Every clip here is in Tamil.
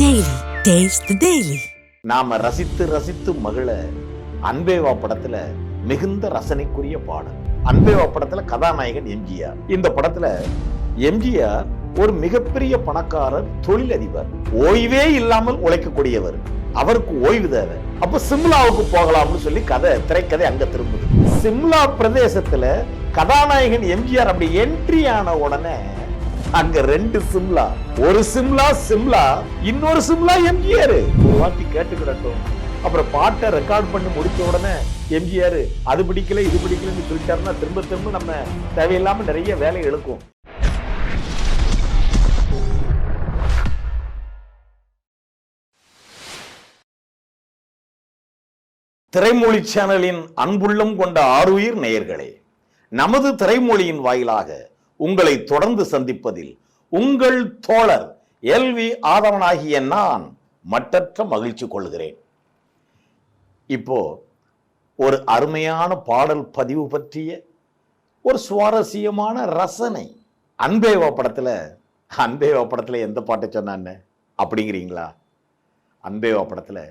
டெய்லி டேஸ்ட் டெய்லி நாம ரசித்து ரசித்து மகிழ அன்பேவா படத்துல மிகுந்த ரசனைக்குரிய பாடல். அன்பேவா படத்துல கதாநாயகன் எம்ஜிஆர். இந்த படத்துல எம்ஜிஆர் ஒரு மிகப்பெரிய பணக்காரர் தொழிலதிபர். ஓய்வே இல்லாமல் உழைக்கக்கூடியவர். அவருக்கு ஓய்வு தேவை. அப்ப சிம்லாவுக்கு போகலாம்னு சொல்லி கதை திரைக்கதை அங்க திரும்புது. சிம்லா பிரதேசத்துல கதாநாயகன் எம்ஜிஆர் அப்படி என்ட்ரி ஆன உடனே அங்க ரெண்டு சிம்லா. ஒரு சிம்லா சிம்லா இன்னொரு சிம்லா எம்ஜிஆர். ஒரு வாட்டி கேட்டுக்கிடட்டும். அப்புறம் பாட்டை ரெக்கார்ட் பண்ணி முடிச்ச உடனே எம்ஜிஆர் அது பிடிக்கல இது பிடிக்கலன்னு சொல்லிட்டாருன்னா திரும்ப திரும்ப நம்ம தேவையில்லாம நிறைய வேலை எழுக்கும் திரைமொழி சேனலின் அன்புள்ளம் கொண்ட ஆருயிர் நேயர்களே நமது திரைமொழியின் வாயிலாக உங்களை தொடர்ந்து சந்திப்பதில் உங்கள் தோழர் எல்வி ஆதவனாகிய நான் மட்டற்ற மகிழ்ச்சி கொள்கிறேன். இப்போ ஒரு அருமையான பாடல் பதிவு பற்றிய ஒரு சுவாரஸ்யமான ரசனை அன்பேவா படத்தில் அன்பேவா படத்தில் எந்த பாட்டை சொன்னான்னு? அப்படிங்கிறீங்களா? அன்பேவா படத்தில்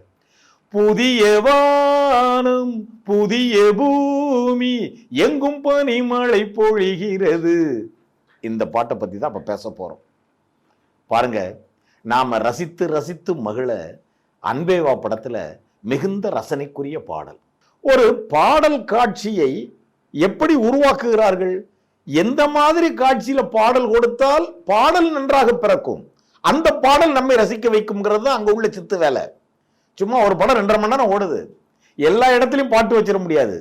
புதிய வானம் புதிய பூமி எங்கும் பனிமழை பொழிகிறது. இந்த பாட்டை பற்றி தான் அப்போ பேச போகிறோம் பாருங்க நாம் ரசித்து ரசித்து மகிழ அன்பேவா படத்தில் மிகுந்த ரசனைக்குரிய பாடல். ஒரு பாடல் காட்சியை எப்படி உருவாக்குகிறார்கள்? எந்த மாதிரி காட்சியில் பாடல் கொடுத்தால் பாடல் நன்றாக பிறக்கும்? அந்த பாடல் நம்மை ரசிக்க வைக்கும்ங்கிறது தான் அங்கே உள்ள சித்து வேலை. சும்மா ஒரு படம் ரெண்டரை மணி நேரம் ஓடுது. எல்லா இடத்துலையும் பாட்டு வச்சிட முடியாது.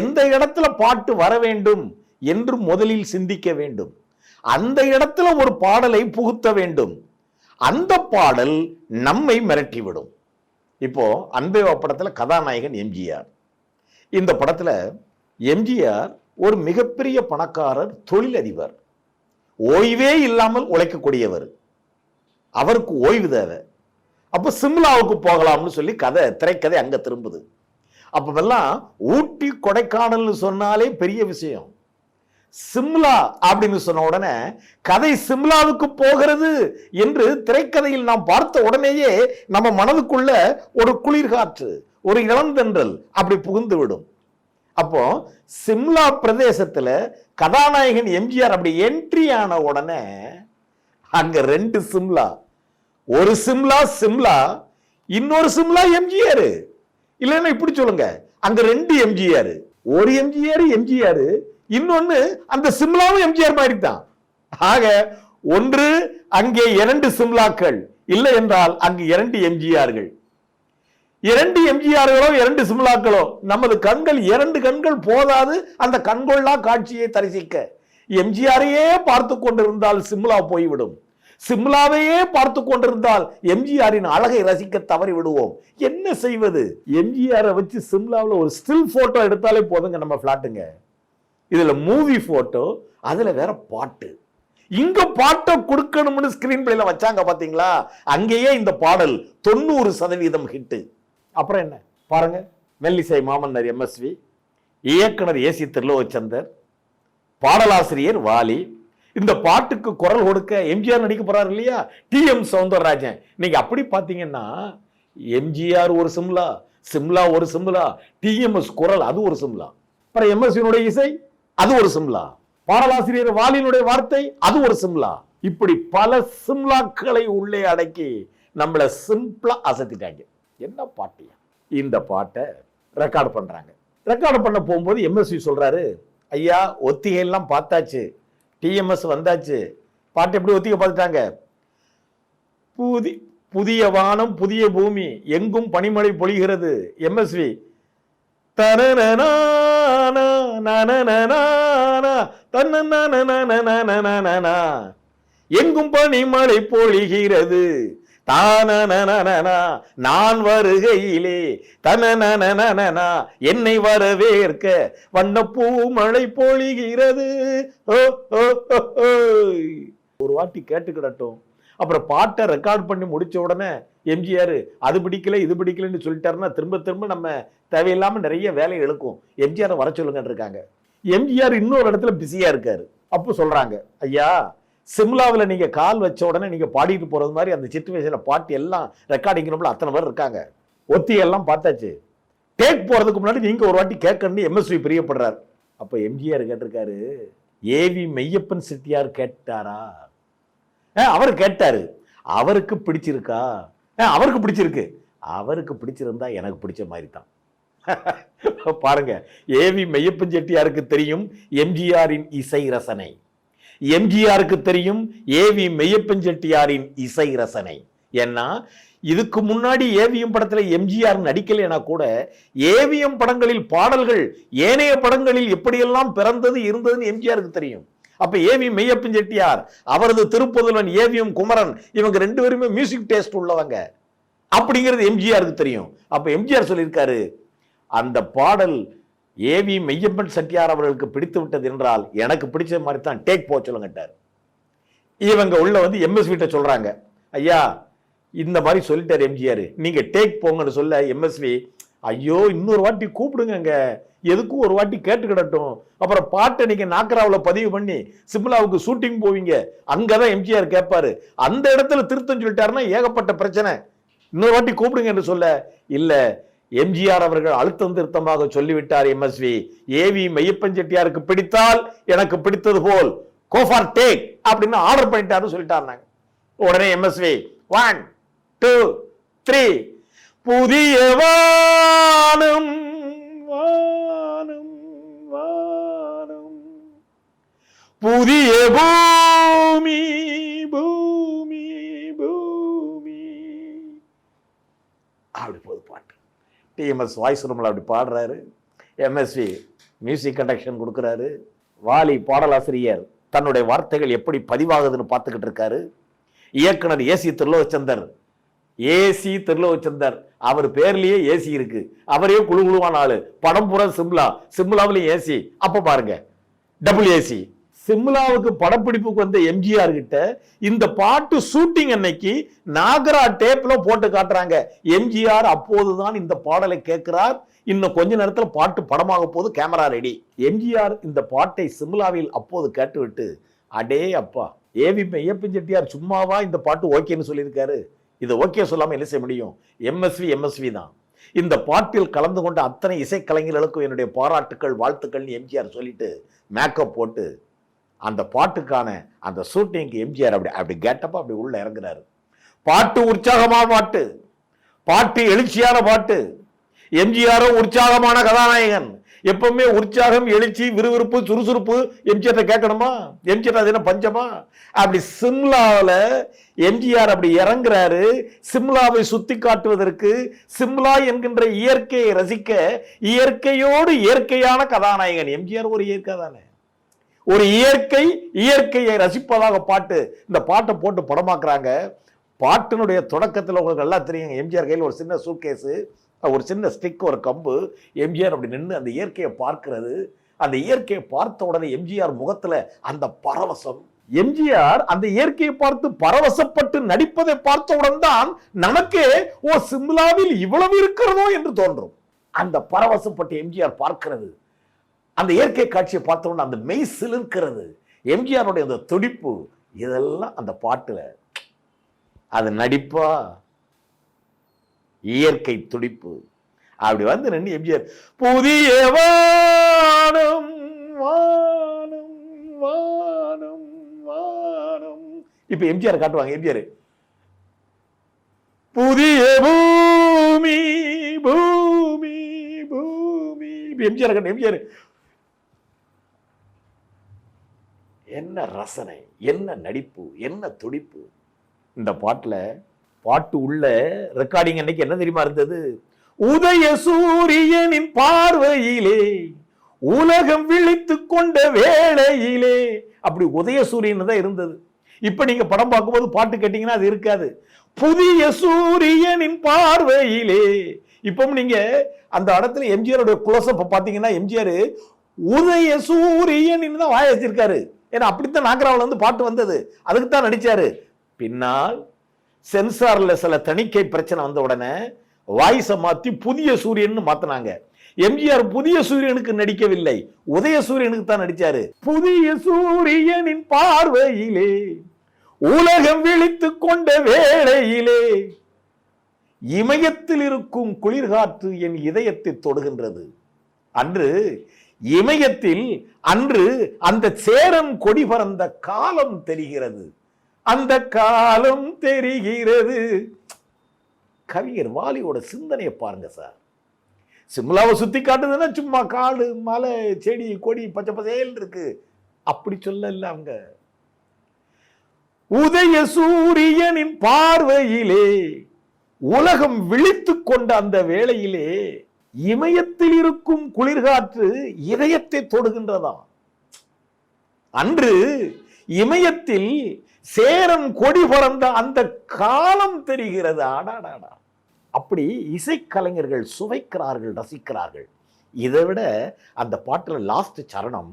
எந்த இடத்துல பாட்டு வர வேண்டும் என்று முதலில் சிந்திக்க வேண்டும். அந்த இடத்துல ஒரு பாடலை புகுத்த வேண்டும். அந்த பாடல் நம்மை மிரட்டிவிடும். இப்போ அன்பேவா படத்தில் கதாநாயகன் எம்ஜிஆர். இந்த படத்தில் எம்ஜிஆர் ஒரு மிகப்பெரிய பணக்காரர் தொழிலதிபர். ஓய்வே இல்லாமல் உழைக்கக்கூடியவர். அவருக்கு ஓய்வு தேவை. அப்போ சிம்லாவுக்கு போகலாம்னு சொல்லி கதை திரைக்கதை அங்கே திரும்புது. அப்போவெல்லாம் ஊட்டி கொடைக்கானல்னு சொன்னாலே பெரிய விஷயம். சிம்லா அப்படின்னு சொன்ன உடனே கதை சிம்லாவுக்கு போகிறது என்று திரைக்கதையில் நாம் பார்த்த உடனேயே நம்ம மனதுக்குள்ள ஒரு குளிர்காற்று ஒரு இளந்தென்றல் அப்படி புகுந்து விடும் அப்போ சிம்லா பிரதேசத்துல கதாநாயகன் எம்ஜிஆர் அப்படி என்ட்ரி ஆன உடனே அங்க ரெண்டு சிம்லா. ஒரு சிம்லா சிம்லா இன்னொரு சிம்லா எம்ஜிஆர். இல்லைன்னா இப்படி சொல்லுங்க அங்க ரெண்டு எம்ஜிஆர். ஒரு எம்ஜிஆர் எம்ஜிஆர் இன்னொன்னு அந்த சிம்லாவும் எம்ஜிஆர் மாதிரி தான். ஆக ஒன்று அங்கே இரண்டு சிம்லாக்கள். இல்லை என்றால் அங்கு இரண்டு எம்ஜிஆர்கள் இரண்டு எம்ஜிஆர்களோ இரண்டு சிம்லாக்களோ நமது கண்கள் இரண்டு கண்கள் போதாது அந்த கண்கொள்ளா காட்சியை தரிசிக்க. எம்ஜிஆரையே பார்த்து கொண்டிருந்தால் சிம்லா போய்விடும். சிம்லாவையே பார்த்து கொண்டிருந்தால் எம்ஜிஆரின் அழகை ரசிக்க தவறி விடுவோம். என்ன செய்வது? எம்ஜிஆரை வச்சு சிம்லாவில் ஒரு ஸ்டில் போட்டோ எடுத்தாலே போதுங்க நம்ம பிளாட்டுங்க இதில் மூவி ஃபோட்டோ அதில் வேற பாட்டு. இங்க பாட்டை கொடுக்கணும்னு ஸ்கிரீன் பிளேல வச்சாங்க பாத்தீங்களா? அங்கேயே இந்த பாடல் தொண்ணூறு சதவீதம் ஹிட்டு அப்புறம் என்ன? பாருங்க. மெல்லிசை மாமன்னர் எம்எஸ்வி இயக்குனர் ஏசி திருலோகச்சந்தர் பாடலாசிரியர் வாலி. இந்த பாட்டுக்கு குரல் கொடுக்க எம்ஜிஆர் நடிக்க போறாரு இல்லையா? T M Soundararajan. நீங்க அப்படி பாத்தீங்கன்னா எம்ஜிஆர் ஒரு சிம்லா சிம்லா ஒரு சிம்லா டிஎம்எஸ் குரல் அது ஒரு சிம்லா. அப்புறம் எம்எஸ்வினுடைய இசை? அது ஒரு சிம்லா. பாடலாசிரியர் வாலினுடைய வார்த்தை அது ஒரு சிம்லா. இப்படி பல சிம்லாக்களை உள்ளே அடக்கி நம்மள சிம்பிளா அசத்திட்டாங்க. என்ன பாட்டியா இந்த பாட்டை ரெக்கார்டு பண்றாங்க. ரெக்கார்டு பண்ண போகும்போது எம்எஸ்வி சொல்றாரு ஐயா ஒத்திகை எல்லாம் பார்த்தாச்சு டிஎம்எஸ் வந்தாச்சு. பாட்டு எப்படி ஒத்திகை பார்த்துட்டாங்க? புதி புதிய வானம் புதிய பூமி எங்கும் பனிமழை பொழிகிறது. எம்எஸ்வி எங்கும் பனிமழை பொழிகிறது தானனனனனா, நான் வருகையிலே தனனனனனா, என்னை வரவேற்க வண்ணப்பூ மழை பொழிகிறது ஓ, ஓ, ஓய். ஒரு வாட்டி கேட்டுக்கிடட்டும் அப்புறம் பாட்டை ரெக்கார்ட் பண்ணி முடித்த உடனே எம்ஜிஆர் அது பிடிக்கல இது பிடிக்கலன்னு சொல்லிட்டாருன்னா திரும்ப திரும்ப நம்ம தேவையில்லாமல் நிறைய வேலை இழுக்கும். எம்ஜிஆரை வர சொல்லுங்கன்னு இருக்காங்க. எம்ஜிஆர் இன்னொரு இடத்துல பிஸியாக இருக்கார். அப்போ சொல்கிறாங்க ஐயா சிம்லாவில் நீங்கள் கால் வச்ச உடனே நீங்கள் பாடிட்டு போகிறது மாதிரி அந்த சுச்சுவேஷனில் பாட்டு எல்லாம் ரெக்கார்டிங் ரூம்ல அத்தனை பேர் இருக்காங்க. ஒத்தி எல்லாம் பார்த்தாச்சு. டேக் போகிறதுக்கு முன்னாடி நீங்கள் ஒரு வாட்டி கேட்கணும்னு எம்எஸ்வி பிரியப்படுறாரு. அப்போ எம்ஜிஆர் கேட்டிருக்காரு ஏவி மெய்யப்பன் செட்டியார் கேட்டாரா? அவர் கேட்டாரு. அவருக்கு பிடிச்சிருக்கா? ஆ, அவருக்கு பிடிச்சிருக்கு. அவருக்கு பிடிச்சிருந்தா எனக்கு பிடிச்ச மாதிரி தான் பாருங்க ஏவி மெய்யப்பன் செட்டியாருக்கு தெரியும் எம்ஜிஆரின் இசை ரசனை. எம்ஜிஆருக்கு தெரியும் ஏவி மெய்யப்பன் செட்டியாரின் இசை ரசனை. ஏன்னா இதுக்கு முன்னாடி ஏவிஎம் படத்துல எம்ஜிஆர் நடிக்கலைன்னா கூட ஏவிஎம் படங்களில் பாடல்கள் ஏனைய படங்களில் எப்படியெல்லாம் பிறந்தது இருந்ததுன்னு எம்ஜிஆருக்கு தெரியும். அப்ப ஏவி மெய்யப்பன் செட்டியார் அவரது திருப்புதல்வன் ஏவிஎம் குமரன் இவங்க ரெண்டு பேருமே மியூசிக் டேஸ்ட் உள்ளவங்க. அப்படிங்கிறது எம்ஜிஆருக்கு தெரியும். அப்ப எம்ஜிஆர் சொல்லியிருக்காரு அந்த பாடல் ஏவி மெய்யப்பன் செட்டியார் அவர்களுக்கு பிடித்து விட்டது என்றால் எனக்கு பிடிச்ச மாதிரி தான் டேக் போ சொல்லுங்கட்டார். இவங்க உள்ள வந்து எம்எஸ் வீட்டை சொல்றாங்க ஐயா இந்த மாதிரி சொல்லிட்டார் எம்ஜிஆர் நீங்க டேக் போங்கன்னு சொல்ல எம்எஸ்வி ஐயோ இன்னொரு வாட்டி கூப்பிடுங்க எதுக்கும் ஒரு வாட்டி கேட்டுக்கிடட்டும் அப்புறம் பாட்டை நீங்கள் நாக்கராவில் பதிவு பண்ணி சிம்லாவுக்கு ஷூட்டிங் போவீங்க. அங்கதான் எம்ஜிஆர் கேட்பாரு அந்த இடத்துல திருத்தம் சொல்லிட்டாருன்னா ஏகப்பட்ட பிரச்சனை. இன்னொரு வாட்டி கூப்பிடுங்க என்று சொல்ல. இல்லை எம்ஜிஆர் அவர்கள் அழுத்தம் திருத்தமாக சொல்லிவிட்டார் எம்எஸ்வி. ஏவி மையப்பன் செட்டியாருக்கு பிடித்தால் எனக்கு பிடித்தது போல். கோஃபார் டேக் அப்படின்னு ஆர்டர் பண்ணிட்டாருன்னு சொல்லிட்டாருனாங்க. உடனே எம்எஸ்வி ஒன் டூ த்ரீ புதிய வானம் வானம். வானம் புதிய பூமி பூமி பூமி. அப்படி போது பாட்டு. டிஎம்எஸ் வாய்ஸ் ரூமில் அப்படி பாடுறாரு. எம்எஸ்வி மியூசிக் கண்டக்ஷன் கொடுக்குறாரு. வாலி பாடலாசிரியர் தன்னுடைய வார்த்தைகள் எப்படி பதிவாகுதுன்னு பார்த்துக்கிட்டு இருக்காரு. இயக்குனர் ஏசி திருலோச்சந்தர் ஏசி திருலோச்சந்தர் அவர் பேர்லயே ஏசி இருக்கு. அவரே குழு குழுவான ஆளு. படம் பூரா சிம்லா. சிம்லாவிலையும் ஏசி. அப்ப பாருங்க. Double AC. சிம்லாவுக்கு படப்பிடிப்புக்கு வந்த எம்ஜிஆர் கிட்ட இந்த பாட்டு ஷூட்டிங் அன்னைக்கு நாகரா டேப்ல போட்டு காட்டுறாங்க. எம்ஜிஆர் அப்போதுதான் இந்த பாடலை கேட்கிறார். இன்னும் கொஞ்ச நேரத்தில் பாட்டு படமாக போது கேமரா ரெடி எம்ஜிஆர் இந்த பாட்டை சிம்லாவில் அப்போது கேட்டுவிட்டு அடே அப்பா ஏவி மெய்யப்பன் செட்டியார் சும்மாவா இந்த பாட்டு ஓகேன்னு சொல்லியிருக்காரு? இதை ஓகே சொல்லாமல் என்ன செய்ய முடியும்? எம்எஸ்வி எம்எஸ்வி தான். இந்த பாட்டில் கலந்து கொண்ட அத்தனை இசைக்கலைஞர்களுக்கும் என்னுடைய பாராட்டுக்கள் வாழ்த்துக்கள்னு எம்ஜிஆர் சொல்லிட்டு மேக்கப் போட்டு அந்த பாட்டுக்கான அந்த ஷூட்டிங்க்கு எம்ஜிஆர் அப்படி அப்படி கேட்டப்ப அப்படி உள்ள இறங்குறாரு. பாட்டு உற்சாகமான பாட்டு. பாட்டு எழுச்சியான பாட்டு. எம்ஜிஆரும் உற்சாகமான கதாநாயகன். எப்பவுமே உற்சாகம் எழுச்சி விறுவிறுப்பு சுறுசுறுப்பு எம்ஜிஆர்ட்ட கேட்கணுமா? எம்ஜிஆர் அது என்ன பஞ்சமா? அப்படி சிம்லாவில் எம்ஜிஆர் அப்படி இறங்குறாரு. சிம்லாவை சுத்தி காட்டுவதற்கு சிம்லா என்கின்ற இயற்கையை ரசிக்க இயற்கையோடு இயற்கையான கதாநாயகன் எம்ஜிஆர் ஒரு இயற்கை தானே. ஒரு இயற்கை இயற்கையை ரசிப்பதாக பாட்டு இந்த பாட்டை போட்டு படமாக்குறாங்க. பாட்டினுடைய தொடக்கத்தில் உங்களுக்கு எல்லாம் தெரியும். எம்ஜிஆர் கையில் ஒரு சின்ன சூட்கேஸு ஒரு சின்ன ஸ்டிக் ஒரு கம்பு எம்ஜிஆர் அப்படி நின்று அந்த இயற்கையை பார்க்கிறது. அந்த இயற்கையை பார்த்த உடனே எம்ஜிஆர் முகத்தில் அந்த பரவசம். எம்ஜிஆர் அந்த இயற்கையை பார்த்து பரவசப்பட்டு நடிப்பதை பார்த்தவுடன் தான் நமக்கே ஓ சிம்லாவில் இவ்வளவு இருக்கிறதோ என்று தோன்றும். அந்த பரவசப்பட்டு எம்ஜிஆர் பார்க்கிறது. அந்த இயற்கை காட்சியை பார்த்த உடனே அந்த மெய் சிலிர்க்கிறது. எம்ஜிஆருடைய அந்த துடிப்பு இதெல்லாம் அந்த பாட்டில். அது நடிப்பா? இயற்கை துடிப்பு. அப்படி வந்து நின்று எம்ஜிஆர் புதிய வானம் வானம் வானம் வானம். இப்ப எம்ஜிஆர் காட்டுவாங்க எம்ஜிஆர். புதிய பூமி பூமி பூமி. இப்ப எம்ஜிஆர் காட்டு எம்ஜிஆர். என்ன ரசனை என்ன நடிப்பு என்ன துடிப்பு. இந்த பாட்டில் பாட்டு உள்ள ரெக்கார்டிங் அன்னைக்கு என்ன தெரியுமா இருந்தது? உதய சூரியனின் பார்வையிலே உலகம் விழித்து கொண்ட வேளையிலே. அப்படி உதய சூரியன் தான் இருந்தது. இப்ப நீங்க படம் பார்க்கும்போது பாட்டு கேட்டீங்கன்னா அது இருக்காது. புதிய சூரியனின் பார்வையிலே. இப்போ நீங்க அந்த இடத்துல எம்ஜிஆருடைய குலசப்ப பார்த்தீங்கன்னா எம்ஜிஆர் உதய சூரியன் தான் வாய வச்சிருக்காரு ஏன்னா அப்படித்தான் நாகராவில் வந்து பாட்டு வந்தது. அதுக்கு தான் நடிச்சாரு. பின்னால் சென்சாரில் சில தணிக்கை பிரச்சனை வந்த உடனே வாய்ஸை மாற்றி புதிய சூரியன் மாற்றினாங்க எம்ஜிஆர் புதிய சூரியனுக்கு நடிக்கவில்லை. உதய சூரியனுக்கு தான் நடிச்சாரு. புதிய சூரியனின் பார்வையிலே உலகம் விழித்து கொண்ட வேளையிலே இமயத்தில் இருக்கும் குளிர்காற்று என் இதயத்தை தொடுகின்றது. அன்று இமயத்தில் அன்று அந்த சேரன் கொடி பறந்த காலம் தெரிகிறது. அந்த காலம் தெரிகிறது. கவிஞர் வாலியோட சிந்தனையை பாருங்க சார். சிம்லாவை சுத்தி காட்டுதுன்னா சும்மா காடு மலை செடி கொடி பச்சை பசேல் இருக்கு. அப்படி சொல்லல அவங்க. உதய சூரியனின் பார்வையிலே உலகம் விழித்து கொண்ட அந்த வேளையிலே இமயத்தில் இருக்கும் குளிர்காற்று இதயத்தை தொடுகின்றதாம். அன்று இமயத்தில் சேரம் கொடி பறந்த அந்த காலம் தெரிகிறது. ஆடாடாடா அப்படி இசைக்கலைஞர்கள் சுவைக்கிறார்கள் ரசிக்கிறார்கள். இதை விட அந்த பாட்டில் லாஸ்ட் சரணம்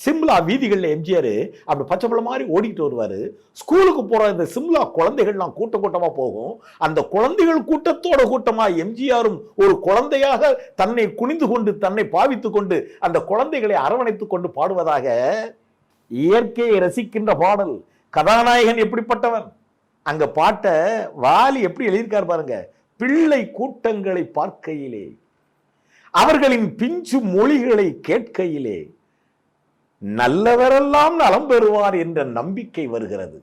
சிம்லா வீதிகளில் எம்ஜிஆர் அப்படி பச்சை பழம் மாதிரி ஓடிட்டு வருவார். ஸ்கூலுக்கு போகிற இந்த சிம்லா குழந்தைகள்லாம் கூட்டம் கூட்டமாக போகும். அந்த குழந்தைகள் கூட்டத்தோட கூட்டமாக எம்ஜிஆரும் ஒரு குழந்தையாக தன்னை குனிந்து கொண்டு தன்னை பாவித்து கொண்டு அந்த குழந்தைகளை அரவணைத்து கொண்டு பாடுவதாக இயற்கையை ரசிக்கின்ற பாடல். கதாநாயகன் எப்படிப்பட்டவன்? அங்க பாட்டை வாலி எப்படி எழுதியிருக்கார் பாருங்க. பிள்ளை கூட்டங்களை பார்க்கையிலே அவர்களின் பிஞ்சு மொழிகளை கேட்கையிலே நல்லவரெல்லாம் நலம் பெறுவார் என்ற நம்பிக்கை வருகிறது.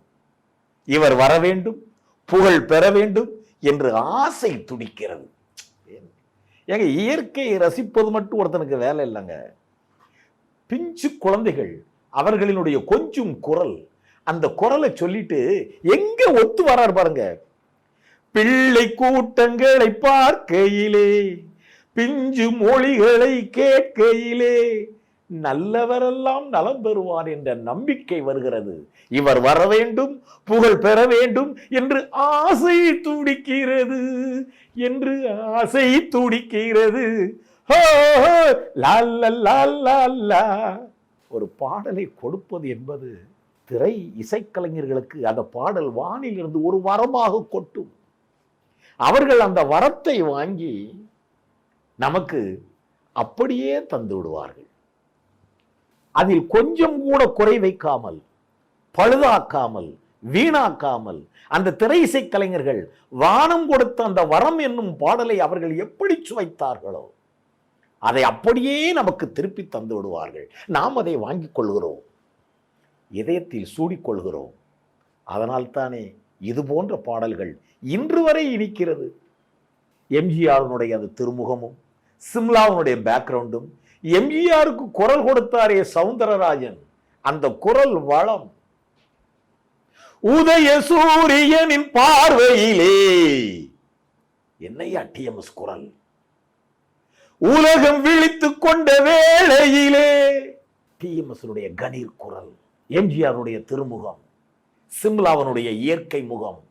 இவர் வர வேண்டும் புகழ் பெற வேண்டும் என்று ஆசை துடிக்கிறது. ஏங்க இயற்கையை ரசிப்பது மட்டும் ஒருத்தனுக்கு வேலை இல்லைங்க. பிஞ்சு குழந்தைகள் அவர்களினுடைய கொஞ்சம் குரல் அந்த குரலை சொல்லிட்டு எங்க ஒத்து வரார் பாருங்க. பிள்ளை கூட்டங்களை பார்க்கையிலே பிஞ்சு மொழிகளை கேட்கையிலே நல்லவரெல்லாம் நலம் பெறுவார் என்ற நம்பிக்கை வருகிறது. இவர் வர வேண்டும் புகழ் பெற வேண்டும் என்று ஆசை துடிக்கிறது என்று ஆசை துடிக்கிறது. லா, ஒரு பாடலை கொடுப்பது என்பது திரை இசைக்கலைஞர்களுக்கு அந்த பாடல் வானிலிருந்து ஒரு வரமாக கொட்டும். அவர்கள் அந்த வரத்தை வாங்கி நமக்கு அப்படியே தந்து விடுவார்கள். அதில் கொஞ்சம் கூட குறை வைக்காமல் பழுதாக்காமல் வீணாக்காமல் அந்த திரை இசை கலைஞர்கள் வானம் கொடுத்த அந்த வரம் என்னும் பாடலை அவர்கள் எப்படி சுவைத்தார்களோ அதை அப்படியே நமக்கு திருப்பி தந்து விடுவார்கள். நாம் அதை வாங்கிக் கொள்கிறோம். இதயத்தில் சூடிக்கொள்கிறோம். அதனால்தானே இது போன்ற பாடல்கள் இன்று வரை இனிக்கிறது. எம்ஜிஆருனுடைய அந்த திருமுகமும் சிம்லாவுனுடைய பேக்ரவுண்டும் எம்ஜிஆருக்கு குரல் கொடுத்தாரே சவுந்தரராஜன். அந்த குரல் வளம். உதய சூரியனின் பார்வையிலே. என்னையா டிஎம்எஸ் குரல்? உலகம் விழித்துக் கொண்ட வேளையிலே. டிஎம்எஸ் கணீர் குரல். எம்ஜிஆருடைய திருமுகம் சிம்லாவனுடைய இயற்கை முகம்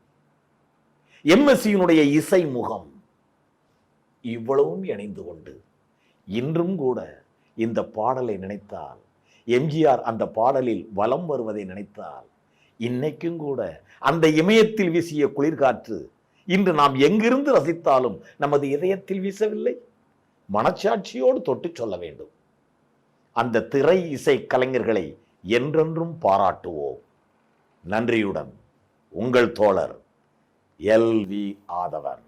எம்எஸ்சியினுடைய இசை முகம் இவ்வளவும் இணைந்து கொண்டு இன்றும் கூட இந்த பாடலை நினைத்தால் எம்ஜிஆர் அந்த பாடலில் வலம் வருவதை நினைத்தால் இன்னைக்கும் கூட அந்த இமயத்தில் வீசிய குளிர்காற்று இன்று நாம் எங்கிருந்து ரசித்தாலும் நமது இதயத்தில் வீசவில்லை. மனச்சாட்சியோடு தொட்டு சொல்ல வேண்டும். அந்த திரை இசை கலைஞர்களை என்றென்றும் பாராட்டுவோம். நன்றியுடன் உங்கள் தோழர் எல் வி ஆதவன்.